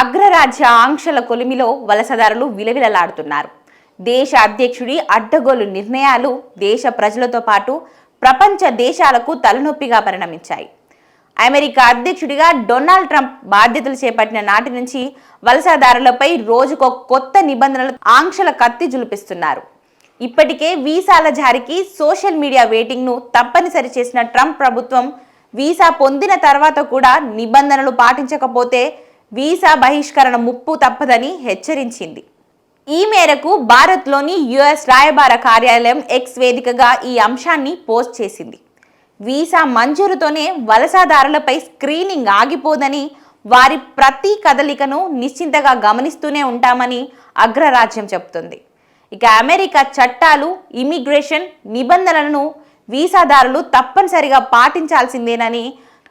అగ్రరాజ్య ఆంక్షల కొలిమిలో వలసదారులు విలవిలలాడుతున్నారు. దేశ అధ్యక్షుడి అడ్డగోలు నిర్ణయాలు దేశ ప్రజలతో పాటు ప్రపంచ దేశాలకు తలనొప్పిగా పరిణమించాయి. అమెరికా అధ్యక్షుడిగా డొనాల్డ్ ట్రంప్ బాధ్యతలు చేపట్టిన నాటి నుంచి వలసదారులపై రోజుకో కొత్త నిబంధనలు ఆంక్షల కత్తి జులిపిస్తున్నారు. ఇప్పటికే వీసాల జారీకి సోషల్ మీడియా వెయిటింగ్ను తప్పనిసరి చేసిన ట్రంప్ ప్రభుత్వం వీసా పొందిన తర్వాత కూడా నిబంధనలు పాటించకపోతే వీసా బహిష్కరణ ముప్పు తప్పదని హెచ్చరించింది. ఈ మేరకు భారత్లోని యుఎస్ రాయబార కార్యాలయం ఎక్స్ వేదికగా ఈ అంశాన్ని పోస్ట్ చేసింది. వీసా మంజూరుతోనే వలసదారులపై స్క్రీనింగ్ ఆగిపోదని వారి ప్రతి కదలికను నిశ్చింతగా గమనిస్తూనే ఉంటామని అగ్రరాజ్యం చెబుతుంది. ఇక అమెరికా చట్టాలు ఇమిగ్రేషన్ నిబంధనలను వీసాదారులు తప్పనిసరిగా పాటించాల్సిందేనని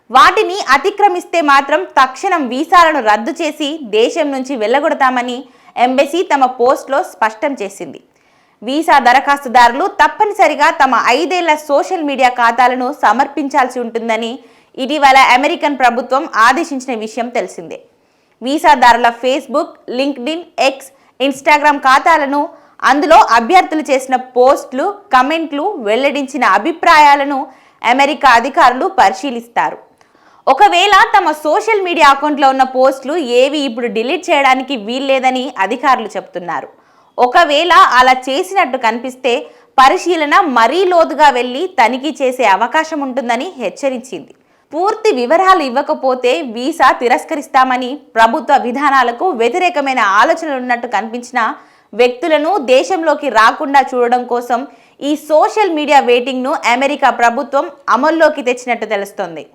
వాటిని అతిక్రమిస్తే మాత్రం తక్షణం వీసాలను రద్దు చేసి దేశం నుంచి వెళ్ళగొడతామని ఎంబసీ తమ పోస్ట్లో స్పష్టం చేసింది. వీసా దరఖాస్తుదారులు తప్పనిసరిగా తమ ఐదేళ్ళ సోషల్ మీడియా ఖాతాలను సమర్పించాల్సి ఉంటుందని ఇటీవల అమెరికన్ ప్రభుత్వం ఆదేశించిన విషయం తెలిసిందే. వీసాదారుల ఫేస్బుక్ లింక్డ్ఇన్ ఎక్స్ ఇన్స్టాగ్రామ్ ఖాతాలను అందులో అభ్యర్థులు చేసిన పోస్టులు కమెంట్లు వెల్లడించిన అభిప్రాయాలను అమెరికా అధికారులు పరిశీలిస్తారు. ఒకవేళ తమ సోషల్ మీడియా అకౌంట్లో ఉన్న పోస్టులు ఏవి ఇప్పుడు డిలీట్ చేయడానికి వీల్లేదని అధికారులు చెప్తున్నారు. ఒకవేళ అలా చేసినట్టు కనిపిస్తే పరిశీలన మరీ లోతుగా వెళ్ళి తనిఖీ చేసే అవకాశం ఉంటుందని హెచ్చరించింది. పూర్తి వివరాలు ఇవ్వకపోతే వీసా తిరస్కరిస్తామని ప్రభుత్వ విధానాలకు వ్యతిరేకమైన ఆలోచనలు ఉన్నట్టు కనిపించిన వ్యక్తులను దేశంలోకి రాకుండా చూడడం కోసం ఈ సోషల్ మీడియా వెయిటింగ్ను అమెరికా ప్రభుత్వం అమల్లోకి తెచ్చినట్టు తెలుస్తోంది.